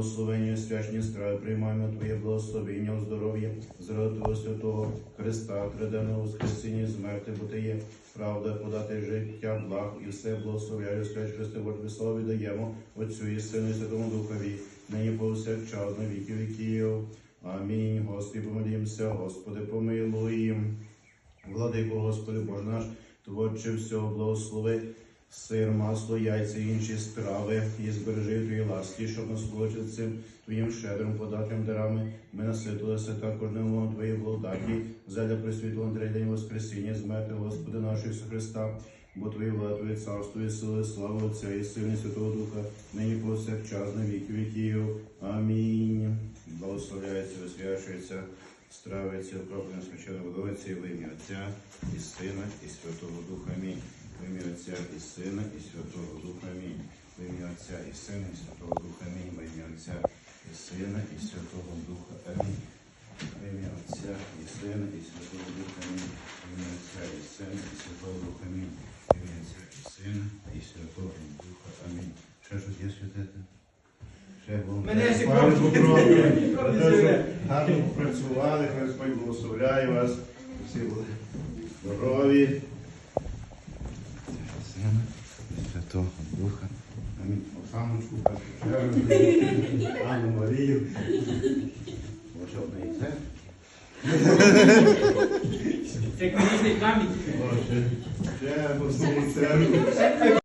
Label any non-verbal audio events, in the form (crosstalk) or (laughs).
благословення, свячні страви, приймаємо Твоє благословення, здоров'я, зради Твого Святого Христа, триденного Воскресіння, смерти, бо Ти правда, подати життя, благ і все благословляю, скажи, Христе, Боже, славу віддаємо Отцю і Сину і Святому Духові, нині повсякчас, на віки віків. Амінь. Господи, помолімся, Господи, помилуй. Владико, Господи, Боже наш, Творче всього благослови, сир, масло, яйця і інші страви, і збережи в Твоїй ласті, щоб насолоджити цим Твоїм щедрим податним дарами. Ми наситилися також немовом Твоїй благодаті, заля присвітло Андрей День Воскресіння, змерти, Господи нашого Ісуса Христа, бо Твоє влада, царство і сили, слава Отця і Сина і Святого Духа, нині повсякчас на віки віків. Амінь. Благословляється, освячується, стравиться, окроплена священна водовиця в ім'я Отця і Сина, і Святого Духа. Амінь. В ім'я Отця і Сина, і Святого Духа. Амінь. В ім'я Отця і Сина, і Святого Духа. Амінь. В ім'я Отця і Сина, і Святого Духа. Амінь. В ім'я Отця і Сина, і Святого Духа. Амінь. В ім'я Отця і Сина, і Святого Духа. Амінь. В ім'я Отця і Сина, і Святого Духа. Амінь. Ще щось є святити? Мене. Гарно попрацювали, хай Господь благословляє вас. Всі були здорові. Сина і Святого Духа. Амінь. Оксаночку, (laughs) Анну Марію. Може, одне і це? Як нарізний камінь. Боже, ще одну церкву.